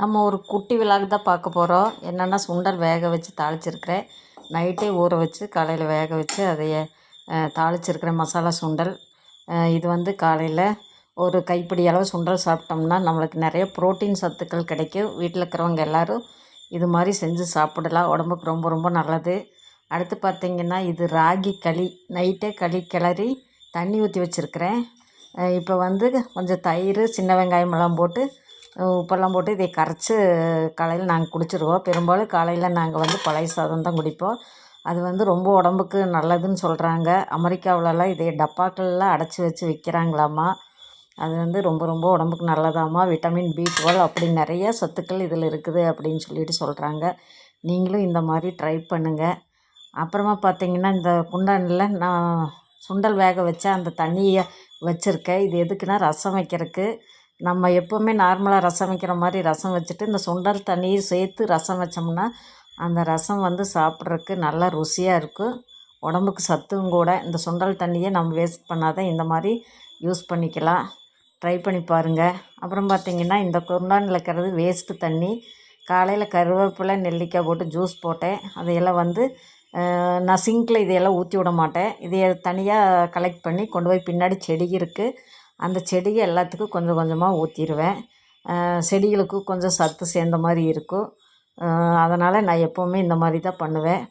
நம்ம ஒரு குட்டி விழாக்கு தான் பார்க்க போகிறோம் என்னென்னா சுண்டல் வேக வச்சு தாளிச்சிருக்கிறேன். நைட்டே ஊற வச்சு காலையில் வேக வச்சு அதைய தாளிச்சிருக்கிறேன் மசாலா சுண்டல். இது வந்து காலையில் ஒரு கைப்பிடி அளவு சுண்டல் சாப்பிட்டோம்னா நம்மளுக்கு நிறைய புரோட்டீன் சத்துக்கள் கிடைக்கும். வீட்டில் இருக்கிறவங்க எல்லோரும் இது மாதிரி செஞ்சு சாப்பிடலாம். உடம்புக்கு ரொம்ப ரொம்ப நல்லது. அடுத்து பார்த்திங்கன்னா இது ராகி களி. நைட்டே களி கிளறி தண்ணி ஊற்றி வச்சுருக்கிறேன். இப்போ வந்து கொஞ்சம் தயிர் சின்ன வெங்காயமெல்லாம் போட்டு உப்பெல்லாம் போட்டு இதை கரைச்சி காலையில் நாங்கள் குடிச்சிடுவோம் பெரும்பாலும் காலையில் நாங்கள் வந்து பழைய சாதம் தான் குடிப்போம். அது வந்து ரொம்ப உடம்புக்கு நல்லதுன்னு சொல்கிறாங்க அமெரிக்காவிலலாம் இதை டப்பாக்கள்லாம் அடைச்சி வச்சு விற்கிறாங்களாம்மா அது வந்து ரொம்ப ரொம்ப உடம்புக்கு நல்லதாம்மா விட்டமின் பி டுவெல் அப்படி நிறைய சத்துக்கள் இதில் இருக்குது அப்படின்னு சொல்லிட்டு சொல்கிறாங்க நீங்களும் இந்த மாதிரி ட்ரை பண்ணுங்கள் அப்புறமா பார்த்திங்கன்னா இந்த குண்டானில் நான் சுண்டல் வேக வச்ச அந்த தண்ணியை வச்சுருக்கேன். இது எதுக்குன்னா ரசம் வைக்கிறதுக்கு. நம்ம எப்போவுமே நார்மலாக ரசம் வைக்கிற மாதிரி ரசம் வச்சுட்டு இந்த சுண்டல் தண்ணியும் சேர்த்து ரசம் வச்சோம்னா அந்த ரசம் வந்து சாப்பிட்றதுக்கு நல்லா ருசியாக இருக்கும். உடம்புக்கு சத்தும் கூட. இந்த சுண்டல் தண்ணியை நம்ம வேஸ்ட் பண்ணாத இந்த மாதிரி யூஸ் பண்ணிக்கலாம். ட்ரை பண்ணி பாருங்கள் அப்புறம் பார்த்திங்கன்னா இந்த குண்டானில் இருக்கிறது வேஸ்ட்டு தண்ணி. காலையில் கருவேப்பிலை நெல்லிக்காய் போட்டு ஜூஸ் போட்டேன். அதையெல்லாம் வந்து நான் சிங்கில் இதையெல்லாம் ஊற்றி விட மாட்டேன். இதையை தனியாக கலெக்ட் பண்ணி கொண்டு போய் பின்னாடி செடி இருக்குது அந்த செடியை எல்லாத்துக்கும் கொஞ்சம் கொஞ்சமாக ஊற்றிடுவேன் செடிகளுக்கு கொஞ்சம் சத்து சேர்ந்த மாதிரி இருக்கும். அதனால் நான் எப்போவுமே இந்த மாதிரி தான் பண்ணுவேன்.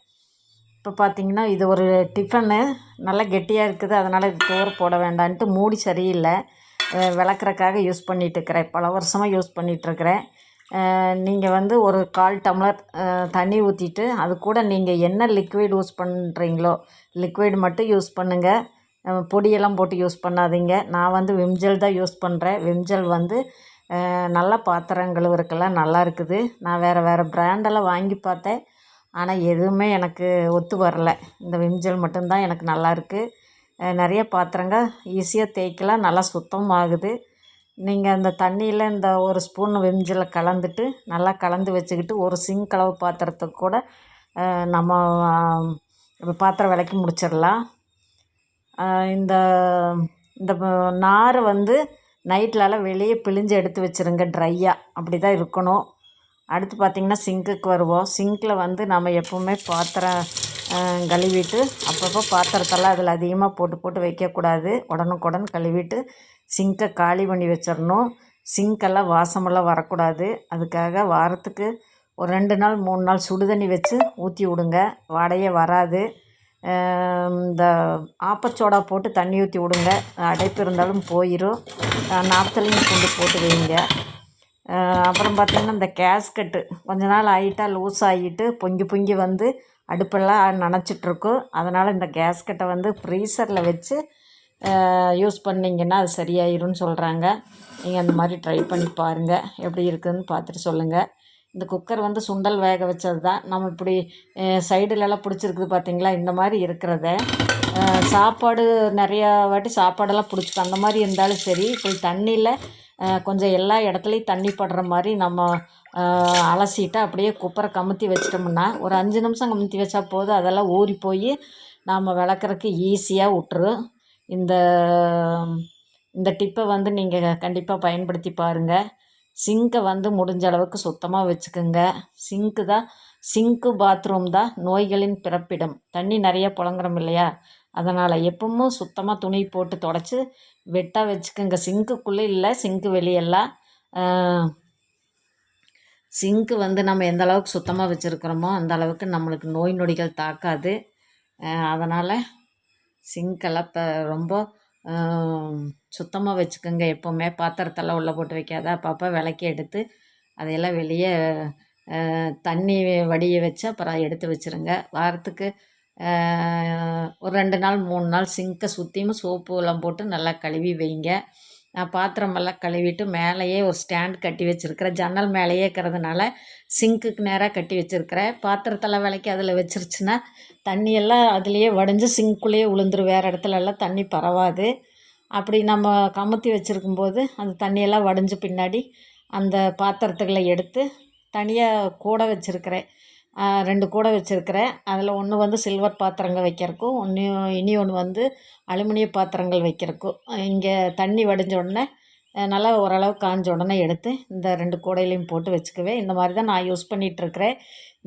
இப்போ பார்த்திங்கன்னா இது ஒரு டிஃபனு. நல்லா கெட்டியாக இருக்குது. அதனால் இது தோறு போட வேண்டான்ட்டு மூடி சரியில்லை. விளக்குறக்காக யூஸ் பண்ணிகிட்ருக்கிறேன் பல வருஷமாக யூஸ் பண்ணிகிட்ருக்கிறேன் நீங்கள் வந்து ஒரு கால் டம்ளர் தண்ணி ஊற்றிட்டு அது கூட நீங்கள் என்ன லிக்விட் யூஸ் பண்ணுறீங்களோ லிக்விட் மட்டும் யூஸ் பண்ணுங்கள் பொடியெல்லாம் போட்டு யூஸ் பண்ணாதீங்க. நான் வந்து விம்ஜெல் தான் யூஸ் பண்ணுறேன் விம்ஜெல் வந்து நல்ல பாத்திரம் கழுவுறக்கெல்லாம் நல்லா இருக்குது. நான் வேறு வேறு ப்ராண்டெல்லாம் வாங்கி பார்த்தேன். ஆனால் எதுவுமே எனக்கு ஒத்து வரல. இந்த விம்ஜெல் மட்டும்தான் எனக்கு நல்லா இருக்குது நிறைய பாத்திரங்க ஈஸியாக தேய்க்கலாம். நல்லா சுத்தமாகுது நீங்கள் அந்த தண்ணியில் இந்த ஒரு ஸ்பூன் விம்ஜில் கலந்துட்டு நல்லா கலந்து வச்சுக்கிட்டு ஒரு சிங்க் அளவு பாத்திரத்துக்கு கூட நம்ம பாத்திரம் விளக்கி முடிச்சிடலாம். இந்த இந்த நாரை வந்து நைட்லலாம் வெளியே பிழிஞ்சு எடுத்து வச்சுருங்க ட்ரையாக அப்படி தான் இருக்கணும். அடுத்து பார்த்திங்கன்னா சிங்க்குக்கு வருவோம். சிங்க்கில் வந்து நம்ம எப்போவுமே பாத்திரம் கழுவிட்டு அப்பப்போ பாத்திரத்தெல்லாம் அதில் அதிகமாக போட்டு போட்டு வைக்கக்கூடாது. உடனுக்குடன் கழுவிட்டு சிங்கை காலி பண்ணி வச்சிடணும் சிங்க்கெல்லாம் வாசமெல்லாம் வரக்கூடாது. அதுக்காக வாரத்துக்கு ஒரு ரெண்டு நாள் மூணு நாள் சுடு தண்ணி வச்சு ஊற்றி விடுங்க. வாடையே வராது. இந்த ஆப்பச்சோடா போட்டு தண்ணி ஊற்றி விடுங்க. அடைப்பு இருந்தாலும் போயிடும் நாப்தலையும் கொண்டு போட்டு வைங்க. அப்புறம் பார்த்திங்கன்னா இந்த கேஸ்கட்டு. கொஞ்ச நாள் ஆகிட்டா லூஸ் ஆகிட்டு பொங்கி பொங்கி வந்து அடுப்பெல்லாம் நனச்சிட்ருக்கும். அதனால் இந்த கேஸ்கட்டை வந்து ஃப்ரீசரில் வச்சு யூஸ் பண்ணிங்கன்னா அது சரியாயிரும்னு சொல்கிறாங்க நீங்கள் அந்த மாதிரி ட்ரை பண்ணி பாருங்கள் எப்படி இருக்குதுன்னு பார்த்துட்டு சொல்லுங்கள் இந்த குக்கர் வந்து சுண்டல் வேக வச்சது தான் நம்ம இப்படி சைடுலலாம் பிடிச்சிருக்குது பார்த்திங்களா இந்த மாதிரி இருக்கிறத சாப்பாடு நிறையா வாட்டி சாப்பாடெல்லாம் பிடிச்சிக்கும். அந்த மாதிரி இருந்தாலும் சரி இப்படி தண்ணியில் கொஞ்சம் எல்லா இடத்துலையும் தண்ணி படுற மாதிரி நம்ம அலசிட்டு அப்படியே குப்பரை கமுத்தி வச்சிட்டோம்னா ஒரு அஞ்சு நிமிஷம் கமுத்தி வச்சா போதும். அதெல்லாம் ஊறி போய் நாம் விளக்குறக்கு ஈஸியாக விட்டுரும் இந்த இந்த டிப்பை வந்து நீங்கள் கண்டிப்பாக பயன்படுத்தி பாருங்கள் சிங்கை வந்து முடிஞ்ச அளவுக்கு சுத்தமாக வச்சுக்கோங்க. சிங்க்கு தான் சிங்க்கு பாத்ரூம் தான் நோய்களின் பிறப்பிடம். தண்ணி நிறைய புழங்குறோம் இல்லையா? அதனால் எப்பவும் சுத்தமாக துணி போட்டு தொடச்சி வெட்டாக வச்சுக்கோங்க. சிங்க்குக்குள்ளே இல்லை சிங்க்கு வெளியெல்லாம். சிங்க்கு வந்து நம்ம எந்த அளவுக்கு சுத்தமாக வச்சுருக்குறோமோ அந்த அளவுக்கு நம்மளுக்கு நோய் நொடிகள் தாக்காது. அதனால் சிங்க்கெல்லாம் இப்போ ரொம்ப சுத்தமாக வச்சுக்கோங்க. எப்போவுமே பாத்திரத்தெல்லாம் உள்ளே போட்டு வைக்காத அப்பப்போ விளக்கி எடுத்து அதையெல்லாம் வெளியே தண்ணி வடிய வச்சு அப்புறம் எடுத்து வச்சுருங்க. வாரத்துக்கு ஒரு ரெண்டு நாள் மூணு நாள் சிங்கை சுற்றியும் சோப்புலாம் போட்டு நல்லா கழுவி வைங்க. நான் பாத்திரமெல்லாம் கழுவிட்டு மேலேயே ஒரு ஸ்டாண்ட் கட்டி வச்சுருக்கிறேன். ஜன்னல் மேலேயே இருக்கிறதுனால சிங்க்குக்கு நேராக கட்டி வச்சுருக்கிறேன். பாத்திரத்தெல்லாம் விலைக்கு அதில் வச்சிருச்சுன்னா தண்ணியெல்லாம் அதுலேயே வடிஞ்சு சிங்க்குள்ளேயே விழுந்துரும் வேறு இடத்துலலாம் தண்ணி பரவாது. அப்படி நம்ம கமுத்தி வச்சுருக்கும்போது அந்த தண்ணியெல்லாம் வடிஞ்ச பின்னாடி அந்த பாத்திரத்துகளை எடுத்து தனியாக கூட வச்சுருக்கிறேன். ரெண்டு கூடை வச்சுருக்கிறேன். அதில் ஒன்று வந்து சில்வர் பாத்திரங்கள் வைக்கிறக்கும் ஒன்று இனி ஒன்று வந்து அலுமினிய பாத்திரங்கள் வைக்கிறக்கும். இங்கே தண்ணி வடிஞ்ச உடனே நல்லா ஓரளவு காஞ்ச உடனே எடுத்து இந்த ரெண்டு கூடையிலையும் போட்டு வச்சுக்குவேன். இந்த மாதிரி தான் நான் யூஸ் பண்ணிகிட்ருக்கிறேன்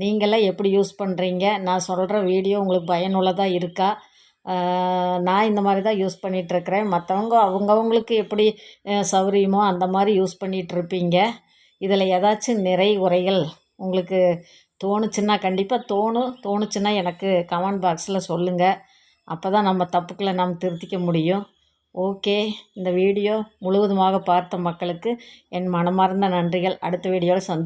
நீங்களாம் எப்படி யூஸ் பண்ணுறீங்க நான் சொல்கிற வீடியோ உங்களுக்கு பயனுள்ளதாக இருக்கா? நான் இந்த மாதிரி தான் யூஸ் பண்ணிகிட்ருக்கிறேன் மற்றவங்க அவங்கவுங்களுக்கு எப்படி சௌரியமோ சௌகரியமோ அந்த மாதிரி யூஸ் பண்ணிகிட்ருப்பீங்க இதில் ஏதாச்சும் நிறை உரைகள் உங்களுக்கு தோணுச்சுன்னா கண்டிப்பாக தோணும் தோணுச்சுன்னா எனக்கு கமெண்ட் பாக்ஸில் சொல்லுங்கள் அப்போ தான் நம்ம தப்புக்களை நம்ம திருத்திக்க முடியும். ஓகே இந்த வீடியோ முழுவதுமாக பார்த்த மக்களுக்கு என் மனமார்ந்த நன்றிகள். அடுத்த வீடியோவில் சந்தி